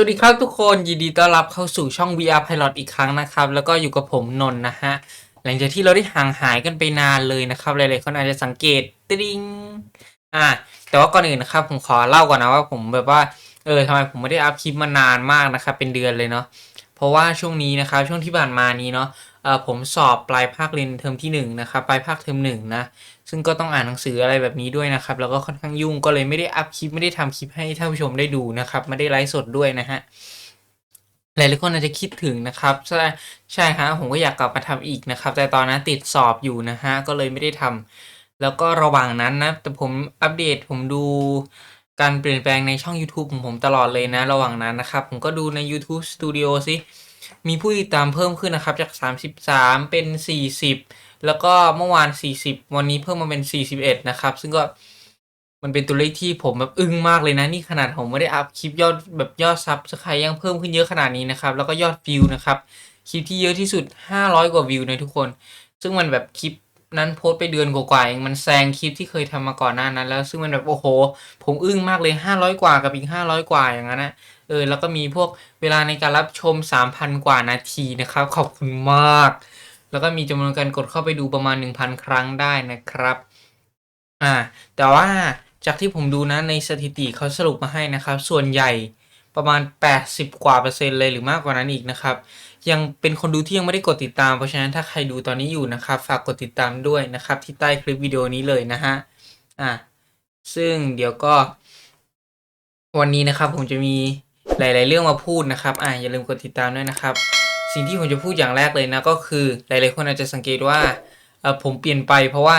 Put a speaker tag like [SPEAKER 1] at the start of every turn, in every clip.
[SPEAKER 1] สวัสดีครับทุกคนยินดีต้อนรับเข้าสู่ช่อง VR Pilot อีกครั้งนะครับ แล้วก็อยู่กับผมนนท์นะฮะ หลังจากที่เราได้ห่างหายกันไปนานเลยนะครับหลายๆคนอาจจะสังเกตติ๊งอ่าแต่ว่าก่อนอื่นนะครับผมขอเล่าก่อนนะว่าผมแบบว่าเออทำไมผมไม่ได้อัพคลิปมานานมากนะครับ เป็นเดือนเลยเนาะเพราะว่าช่วงนี้นะครับช่วงที่ผ่านมานี้เนาะเออผมสอบปลายภาคเรียนเทอมที่หนึ่งนะครับปลายภาคเทอมหนึ่งนะ ซึ่งก็ต้องอ่านหนังสืออะไรแบบนี้ด้วยนะครับ แล้วก็ค่อนข้างยุ่งก็เลยไม่ได้อัพคลิปไม่ได้ทำคลิปให้ท่านผู้ชมได้ดูนะครับ ไม่ได้ไลฟ์สดด้วยนะฮะหลายๆคนอาจจะคิดถึงนะครับ ใช่ใช่ฮะผมก็อยากกลับมาทำอีกนะครับ แต่ตอนนั้นติดสอบอยู่นะฮะก็เลยไม่ได้ทำแล้วก็ระหว่างนั้นนะแต่ผมอัปเดตผมดูการเปลี่ยนแปลงในช่อง YouTube ของผมตลอดเลยนะ ระหว่างนั้นนะครับ ผมก็ดูใน YouTube Studio สิมีผู้ติดตามเพิ่มขึ้นนะครับ จาก 33 เป็น 40 แล้วก็เมื่อวาน 40 วันนี้เพิ่มมาเป็น 41 นะครับ ซึ่งก็มันเป็นตัวเลขที่ผมแบบอึ้งมากเลยนะ นี่ขนาดผมไม่ได้อัพคลิปยอดแบบยอดซับสไครยังเพิ่มขึ้นเยอะขนาดนี้นะครับ แล้วก็ยอดวิวนะครับ คลิปที่เยอะที่สุด 500 กว่าวิวนะทุกคน ซึ่งมันแบบคลิปนั้นโพสไปเดือนกว่าๆเองมันแซงคลิปที่เคยทำมาก่อนหน้านั้น แล้วซึ่งมันแบบโอ้โห ผมอึ้งมากเลย 500 กว่ากับอีก 500 กว่าอย่างนั้นนะเออแล้วก็มีพวกเวลาในการรับชม 3,000 กว่านาทีนะครับ ขอบคุณมาก แล้วก็มีจำนวนการกดเข้าไปดูประมาณ 1,000 ครั้งได้นะครับ อ่า แต่ว่าจากที่ผมดูนะในสถิติเขาสรุปมาให้นะครับ ส่วนใหญ่ประมาณ 80 กว่าเปอร์เซ็นต์เลยหรือมากกว่านั้นอีกนะครับ ยังเป็นคนดูที่ยังไม่ได้กดติดตาม เพราะฉะนั้นถ้าใครดูตอนนี้อยู่นะครับ ฝากกดติดตามด้วยนะครับ ที่ใต้คลิปวิดีโอนี้เลยนะฮะ อ่าซึ่งเดี๋ยวก็ วันนี้นะครับผมจะมีหลาย ๆ เรื่องมาพูดนะครับ อ่าอย่าลืมกดติดตามด้วยนะครับ สิ่งที่ผมจะพูดอย่างแรกเลยนะก็คือหลายๆคนอาจจะสังเกตว่าผมเปลี่ยนไปเพราะว่า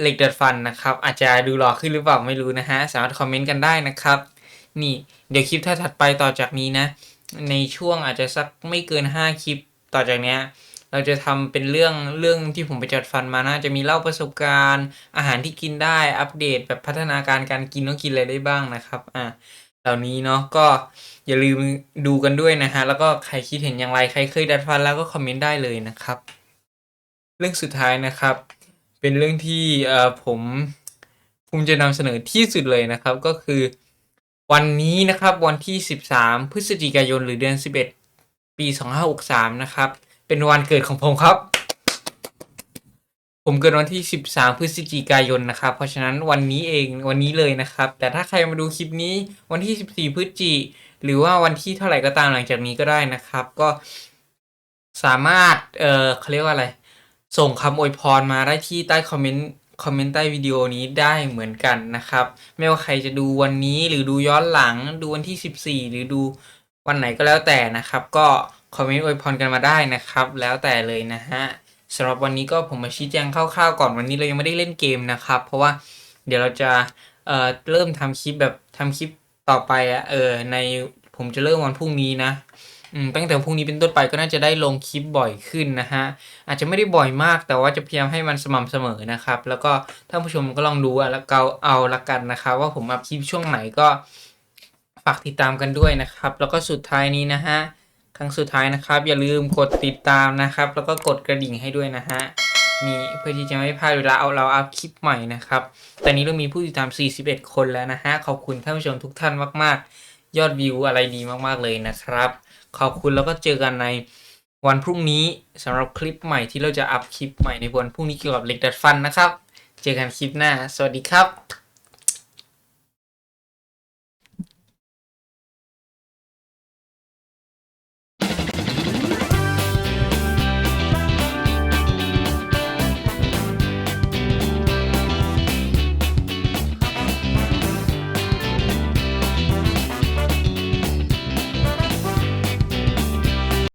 [SPEAKER 1] เหล็กดัดฟันนะครับ อาจจะดูหล่อขึ้นหรือเปล่าไม่รู้นะฮะสามารถคอมเมนต์กันได้นะครับ นี่เดี๋ยวคลิปถ้าถัดไปต่อจากนี้นะ ในช่วงอาจจะสักไม่เกิน 5 คลิปต่อจากเนี้ยเราจะทำเป็นเรื่องเรื่องที่ผมไปจัดฟันมานะจะมีเล่าประสบการณ์ อาหารที่กินได้อัปเดตแบบพัฒนาการการกินว่ากินอะไรได้บ้างนะครับอ่า เหล่านี้เนาะก็อย่าลืมดูกันด้วยนะฮะ แล้วก็ใครคิดเห็นอย่างไรใครเคยดัดฟันแล้วก็คอมเมนต์ได้เลยนะครับ เรื่องสุดท้ายนะครับ เป็นเรื่องที่เอ่อผมภูมิใจนำเสนอที่สุดเลยนะครับ ก็คือ วันนี้นะครับวันที่ 13 พฤศจิกายนหรือเดือน 11 ปี 2563 นะครับ เป็นวันเกิดของผมครับ ผมเกิดวันที่ 13 พฤศจิกายนนะครับ เพราะฉะนั้นวันนี้เองวันนี้เลยนะครับ แต่ถ้าใครมาดูคลิปนี้วันที่ 14 พฤศจิ หรือว่าวันที่เท่าไหร่ก็ตามหลังจากนี้ก็ได้นะครับ ก็สามารถ เอ่อเขาเรียกว่าอะไร ส่งคำอวยพรมาได้ที่ใต้คอมเมนต์คอมเมนต์ใต้วิดีโอนี้ได้เหมือนกันนะครับ ไม่ว่าใครจะดูวันนี้หรือดูย้อนหลังดูวันที่ 14 หรือดูวันไหนก็แล้วแต่นะครับ ก็คอมเมนต์อวยพรกันมาได้นะครับ แล้วแต่เลยนะฮะ สำหรับวันนี้ก็ผมมาชี้แจงคร่าวๆก่อนวันนี้เรายังไม่ได้เล่นเกมนะครับ เพราะว่าเดี๋ยวเราจะเอ่อเริ่มทำคลิปแบบทำคลิปต่อไปอะเออในผมจะเริ่มวันพรุ่งนี้นะตั้งแต่พรุ่งนี้เป็นต้นไปก็น่าจะได้ลงคลิปบ่อยขึ้นนะฮะอาจจะไม่ได้บ่อยมากแต่ว่าจะพยายามให้มันสม่ำเสมอนะครับ แล้วก็ท่านผู้ชมก็ลองดูอะแล้วเกาเอาละกันนะครับ ว่าผมอัพคลิปช่วงไหนก็ฝากติดตามกันด้วยนะครับ แล้วก็สุดท้ายนี้นะฮะ ครั้งสุดท้ายนะครับ อย่าลืมกดติดตามนะครับ แล้วก็กดกระดิ่งให้ด้วยนะฮะนี่เพื่อที่จะไม่พลาดเวลาเอาเราอัพคลิปใหม่นะครับตอนนี้เรามีผู้ติดตาม 41 คนแล้วนะฮะขอบคุณท่านผู้ชมทุกท่านมาก ๆ ยอดวิวอะไรดีมากๆเลยนะครับ ขอบคุณแล้วก็เจอกันในวันพรุ่งนี้สำหรับคลิปใหม่ที่เราจะอัพคลิปใหม่ในวันพรุ่งนี้เกี่ยวกับเหล็กดัดฟันนะครับ เจอกันคลิปหน้า สวัสดีครับ